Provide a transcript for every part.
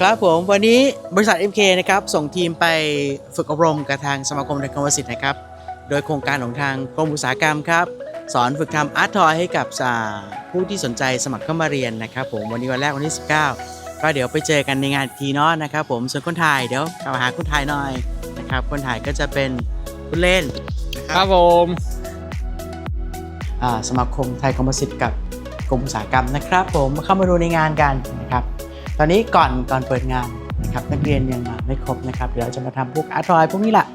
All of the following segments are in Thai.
ครับผมวันนี้บริษัท MK นะครับส่งทีมไปฝึกอบรมกับทางสมาคมในกรรมสิทธิ์นะครับ โดยโครงการของทางกรมอุตสาหกรรมครับสอนฝึกทำอาร์ตทอยให้กับอ่าผู้ที่สนใจสมัครเข้ามาเรียนนะครับผมวันนี้วันแรกวันที่ 19 ก็เดี๋ยวไปเจอกันในงานอีกทีเนาะนะครับผมส่วนคนถ่ายเดี๋ยวกลับมาหาคนถ่ายหน่อยนะครับคนถ่ายก็จะเป็นคุณเล่นนะคครัรับบผมอ่าสมาคมไทยกรรมสิทธิ์กับกรมอุตสาหกรรมนะครับ ผมเข้ามาดูในงานกันนะครับ ตอนนี้ก่อนก่อนเปิดงานนะครับนักเรียนยังมาไม่ครบนะครับ เดี๋ยวเราจะมาทำพวกอาร์ตทอยพวกนี้แหละ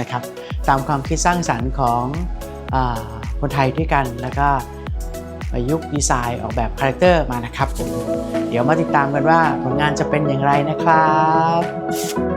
นะครับตามความคิดสร้างสรรค์ของอคนไทยด้วยกันแล้วก็ประยุกต์ดีไซน์ออกแบบคาแรคเตอร์มานะครับผมเดี๋ยวมาติดตามกันว่าผลงานจะเป็นอย่างไรนะครับ